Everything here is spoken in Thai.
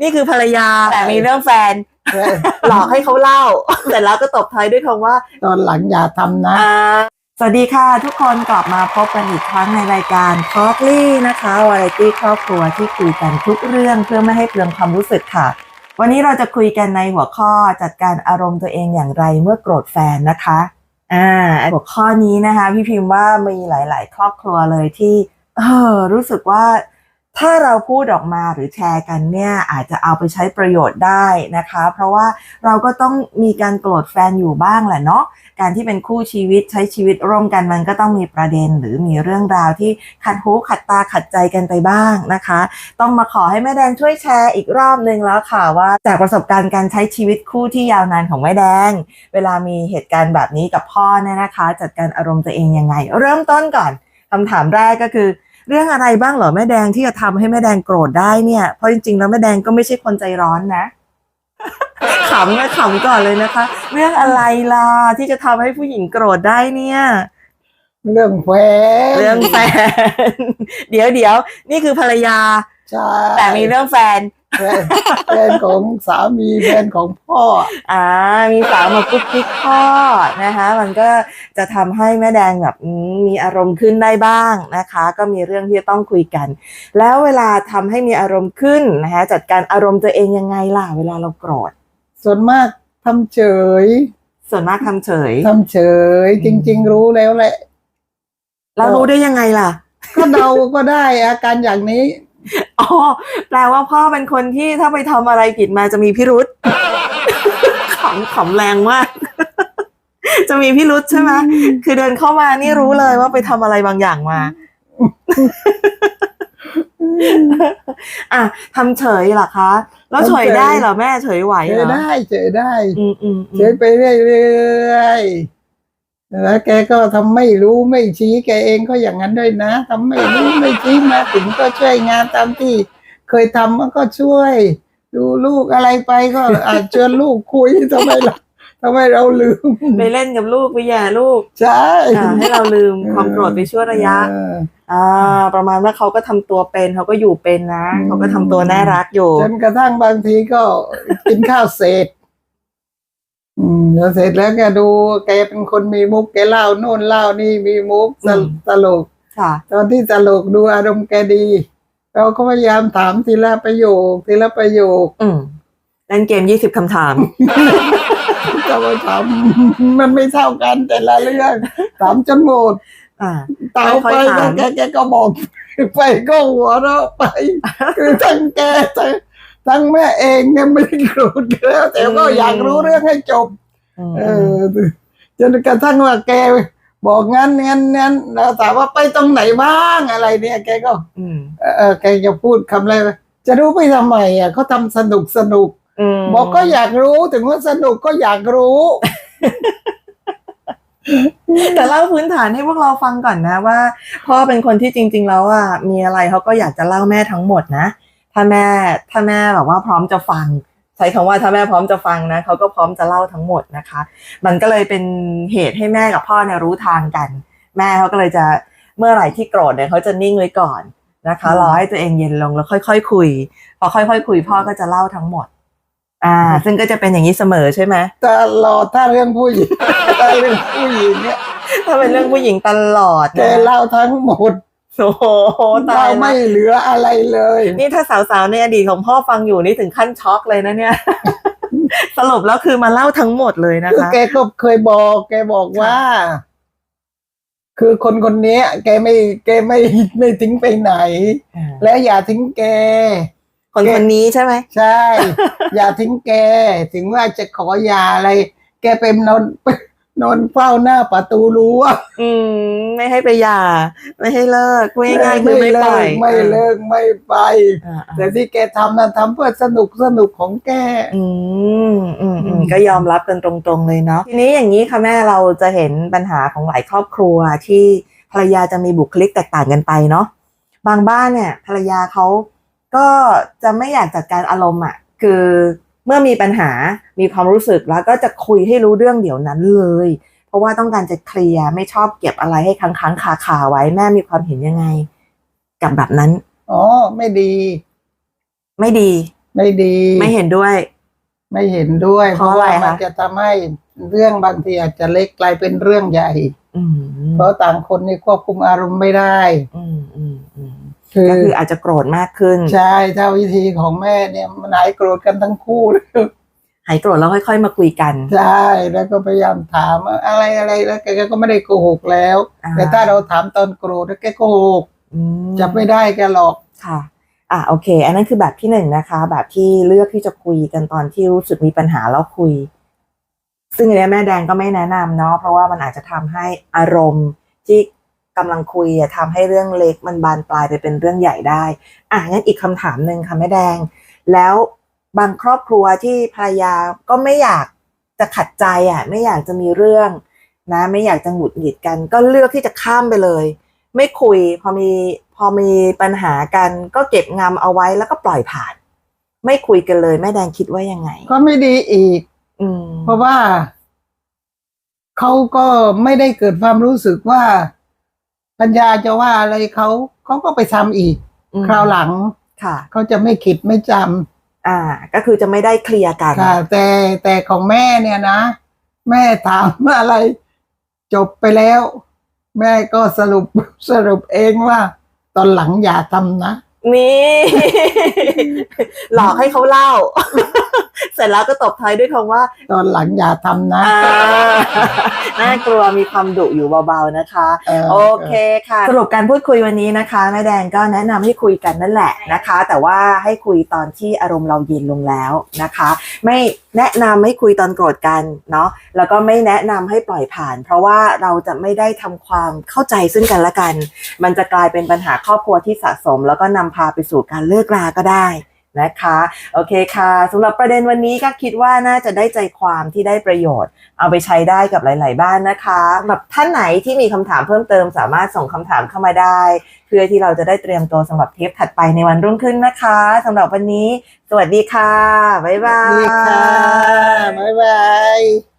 นี่คือภรรยาแต่มีเรื่องแฟนแต่หลอกให้เขาเล่าแต่แล้วก็ตบท้ายด้วยคำว่า ตอนหลังอย่าทำนะอ่าสวัสดีค่ะทุกคนกลับมาพบกันอีกครั้งในรายการ t a l k l y นะคะวาไรตี้ครอบครัวที่คุยกันทุกเรื่องเพื่อไม่ให้เปลืองความรู้สึกค่ะ วันนี้เราจะคุยกันในหัวข้อจัดการอารมณ์ตัวเองอย่างไรเมื่อโกรธแฟนนะคะอ่าหัวข้อนี้นะคะ พี่พิมพ์ว่ามีหลาย ๆ ครอบครัวเลยที่ เออรู้สึกว่า ถ้าเราพูดออกมาหรือแชร์กันเนี่ยอาจจะเอาไปใช้ประโยชน์ได้นะคะ เพราะว่าเราก็ต้องมีการโกรธแฟนอยู่บ้างแหละเนาะการที่เป็นคู่ชีวิตใช้ชีวิตร่วมกันมันก็ต้องมีประเด็นหรือมีเรื่องราวที่ขัดหูขัดตาขัดใจกันไปบ้างนะคะ ต้องมาขอให้แม่แดงช่วยแชร์อีกรอบนึงแล้วค่ะว่าจากประสบการณ์การใช้ชีวิตคู่ที่ยาวนานของแม่แดง เวลามีเหตุการณ์แบบนี้กับพ่อเนี่ยนะคะ จัดการอารมณ์ตัวเองยังไง เริ่มต้นก่อนคำถามแรกก็คือ เรื่องอะไรบ้างเหรอแม่แดงที่จะทำให้แม่แดงโกรธได้เนี่ย เพราะจริงๆแล้วแม่แดงก็ไม่ใช่คนใจร้อนนะขำนะขำก่อนเลยนะคะ เรื่องอะไรล่ะที่จะทำให้ผู้หญิงโกรธได้เนี่ย เรื่องแฟนเรื่องแฟน เดี๋ยวเดี๋ยวนี่คือภรรยาใช่แต่มีเรื่องแฟน แฟนแฟนของสามีแฟนของพ่อ อ่า มีสาวมากุ๊กกิ๊กพ่อนะคะ มันก็จะทำให้แม่แดงแบบอืมมีอารมณ์ขึ้นได้บ้างนะคะ ก็มีเรื่องที่จะต้องคุยกัน แล้วเวลาทำให้มีอารมณ์ขึ้นนะคะจัดการอารมณ์ตัวเองยังไงล่ะเวลาเราโกรธ ส่วนมากทำเฉย ส่วนมากทำเฉยทำเฉย จริง ๆ รู้แล้วแหละแล้วรู้ได้ยังไงล่ะ ก็เดาก็ได้อาการอย่างนี้ อ๋อแปลว่าพ่อเป็นคนที่ถ้าไปทำอะไรผิดมาจะมีพิรุษขำขำแรงมาก จะมีพิรุษใช่ไหมคือเดินเข้ามานี่รู้เลยว่าไปทำอะไรบางอย่างมาอะทำเฉยเหรอคะ แล้วเฉยได้เหรอแม่เฉยไหวเฉเหรยอได้เฉยได้อืมอืมอืเฉยมไปเรื่อยๆ แล้วแกก็ทำไม่รู้ไม่ชี้แกเองก็อย่างนั้นด้วยนะทำไม่รู้ไม่ชี้มาถึงก็ช่วยงานตามที่ เคยทำมันก็ช่วย ดูลูกอะไรไปก็อาจชวนลูกคุยทำไมเราทำไมเราลืม ไปเล่นกับลูกไปแย่ลูกใช่อ่าให้เราลืมความโกรธไปชั่วระยะเอออ่า ประมาณว่าเขาก็ทำตัวเป็นเขาก็อยู่เป็นนะอืมเขาก็ทำตัวน่ารักอยู่จนกระทั่งบางทีก็กินข้าวเสร็จ อืมแล้วเสร็จแล้วแกดูแกเป็นคนมีมุกแกเล่าโน่นเล่านี่มีมุกตลอืมตลกค่ะ ตอนที่ตลกดูอารมณ์แกดี เราก็พยายามถามทีละประโยคทีละประโยคอืมเล่นเกมยี่สิบคำถามจะมาถามมันไม่เท่ากันแต่ละเรื่องถามจนหมดอ่าตายค่ไปอยๆถาม แกแกก็บอกไปก็หัวเราะไป คือทั้งแกทั้ง ทั้งแม่เองเนี่ยไม่ได้โกรธแล้ว แต่ก็อยากรู้เรื่องให้จบอืมเออจนกระทั่งว่าแกบอกงั้นงั้นงั้นแล้วถามว่าไปตรงไหนบ้างอะไรเนี่ยแกก็อืมเออเออแกจะพูดคำอะไรวะจะรู้ไปทำไมอะเขาทำสนุกสนุกอืมบอกก็อยากรู้ถึงว่าสนุกก็อยากรู้แต่เล่าพื้นฐานให้พวกเราฟังก่อนนะว่าพ่อเป็นคนที่จริง ๆ แล้วอะมีอะไรเขาก็อยากจะเล่าแม่ทั้งหมดนะ ถ้าแม่ถ้าแม่แบบว่าพร้อมจะฟัง ใช้คำว่าถ้าแม่พร้อมจะฟังนะเขาก็พร้อมจะเล่าทั้งหมดนะคะ มันก็เลยเป็นเหตุให้แม่กับพ่อเนี่ยรู้ทางกัน แม่เขาก็เลยจะเมื่อไหร่ที่โกรธเนี่ยเขาจะนิ่งไว้ก่อนนะคะอืมรอให้ตัวเองเย็นลงแล้วค่อยๆคุย พอค่อยๆคุย พ่อก็จะเล่าทั้งหมด อ่า ซึ่งก็จะเป็นอย่างนี้เสมอใช่ไหมตลอดถ้าเรื่องผู้หญิงถ้าเรื่องผู้หญิงเนี่ยถ้าเป็นเรื่องผู้หญิงตลอดแกนะเล่าทั้งหมด โอ้โหตาเรายไม่ละเหลืออะไรเลย นี่ถ้าสาวๆในอดีตของพ่อฟังอยู่นี่ถึงขั้นช็อกเลยนะเนี่ย สรุปแล้วคือมาเล่าทั้งหมดเลยนะคือคะแกก็เคยบอก แกบอกว่า คือคนคนเนี้ยแกไม่แกไม่ไม่ทิ้งไปไหน และอย่าทิ้งแก คนคนนี้ใช่ไหมใช่ อย่าทิ้งแก ถึงว่าจะขอหย่าอะไร แกเป็นนอน นอนเฝ้าหน้าประตูรั้วอืม ไม่ให้ไปหย่า ไม่ให้เลิกพูดง่ายๆคือไม่ปล่อยไม่เลิกไม่ไปอ่าอ่าแต่ที่แกทำนั้นทำเพื่อสนุกสนุกของแก อืมอืมอือืมมก็ยอมรับกันตรงๆเลยเนาะทีนี้อย่างนี้ค่ะแม่เราจะเห็นปัญหาของหลายครอบครัวที่ภรรยาจะมีบุคลิกแตกต่างกันไปเนาะบางบ้านเนี่ย ภรรยาเขาก็จะไม่อยากจัดการอารมณ์อะ คือ เมื่อมีปัญหามีความรู้สึกแล้วก็จะคุยให้รู้เรื่องเดี๋ยวนั้นเลย เพราะว่าต้องการจะเคลียร์ไม่ชอบเก็บอะไรให้ค้างๆคาๆไว้แม่มีความเห็นยังไง กับแบบนั้น อ๋อ ไม่ดี ไม่ดี ไม่ดี ไม่เห็นด้วย ไม่เห็นด้วย เพราะอะไรว่ามันคะจะทำให้เรื่องบางทีอาจจะเล็กกลายเป็นเรื่องใหญ่อืมเพราะต่างคนนี่ควบคุมอารมณ์ไม่ได้ อืมอืมอืม คือก็คืออาจจะโกรธมากขึ้น ใช่ถ้าวิธีของแม่เนี่ยมันหายโกรธกันทั้งคู่เลยหายโกรธแล้วค่อย ๆ มาคุยกัน ใช่แล้วก็พยายามถามว่าอะไรอะไรแล้วแกก็ไม่ได้โกหกแล้วอ่าแต่ถ้าเราถามตอนโกรธแล้วแกโกหกอืมจับไม่ได้แกหรอกค่ะ อะโอเค อันนั้นคือแบบที่หนึ่งนะคะ แบบที่เลือกที่จะคุยกันตอนที่รู้สึกมีปัญหาแล้วคุย ซึ่งอันเนี้ยแม่แดงก็ไม่แนะนำเนาะเพราะว่ามันอาจจะทำให้อารมณ์ที่ กำลังคุยอะทำให้เรื่องเล็กมันบานปลายไปเป็นเรื่องใหญ่ได้ อะงั้นอีกคำถามหนึ่งค่ะแม่แดง แล้วบางครอบครัวที่ภรรยาก็ไม่อยากจะขัดใจอะ ไม่อยากจะมีเรื่องนะ ไม่อยากจะหงุดหงิดกัน ก็เลือกที่จะข้ามไปเลย ไม่คุยพอมีพอมีปัญหากัน ก็เก็บงำเอาไว้แล้วก็ปล่อยผ่าน ไม่คุยกันเลยแม่แดงคิดว่ายังไง ก็ไม่ดีอีก อืม เพราะว่าเขาก็ไม่ได้เกิดความรู้สึกว่า ปัญญาจะว่าอะไรเขาเขาก็ไปทำอีก อืมคราวหลังค่ะ เขาจะไม่คิดไม่จอ่า ก็คือจะไม่ได้เคลียร์กันำค่ะ แต่แต่ของแม่เนี่ยนะ แม่ถามว่าอะไร จบไปแล้ว แม่ก็สรุปสรุปเองว่า ตอนหลังอย่าทำนะ นี่ หลอกให้เขาเล่า เสร็จแล้วก็ตบท้ายด้วยคำว่า ตอนหลังอย่าทำนะอ่าน่ากลัวมีความดุอยู่เบาๆนะคะเโอเคค่ะ สรุปการพูดคุยวันนี้นะคะแม่แดงก็แนะนำให้คุยกันนั่นแหละนะคะ แต่ว่าให้คุยตอนที่อารมณ์เราเย็นลงแล้วนะคะ ไม่แนะนำให้คุยตอนโกรธกันเนาะแล้วก็ไม่แนะนำให้ปล่อยผ่าน เพราะว่าเราจะไม่ได้ทำความเข้าใจซึ่งกันและกัน มันจะกลายเป็นปัญหาครอบครัวที่สะสม แล้วก็นำพาไปสู่การเลิกราก็ได้นะคะโอเคค่ะสำหรับประเด็นวันนี้ก็คิดว่าน่าจะได้ใจความที่ได้ประโยชน์ เอาไปใช้ได้กับหลาย ๆ บ้านนะคะแบบท่านไหนที่มีคำถามเพิ่มเติมสามารถส่งคำถามเข้ามาได้ เพื่อที่เราจะได้เตรียมตัวสำหรับเทปถัดไปในวันรุ่งขึ้นนะคะสำหรับวันนี้ สวัสดีค่ะ บ๊ายบายสวัสดีค่ะบ๊ายบาย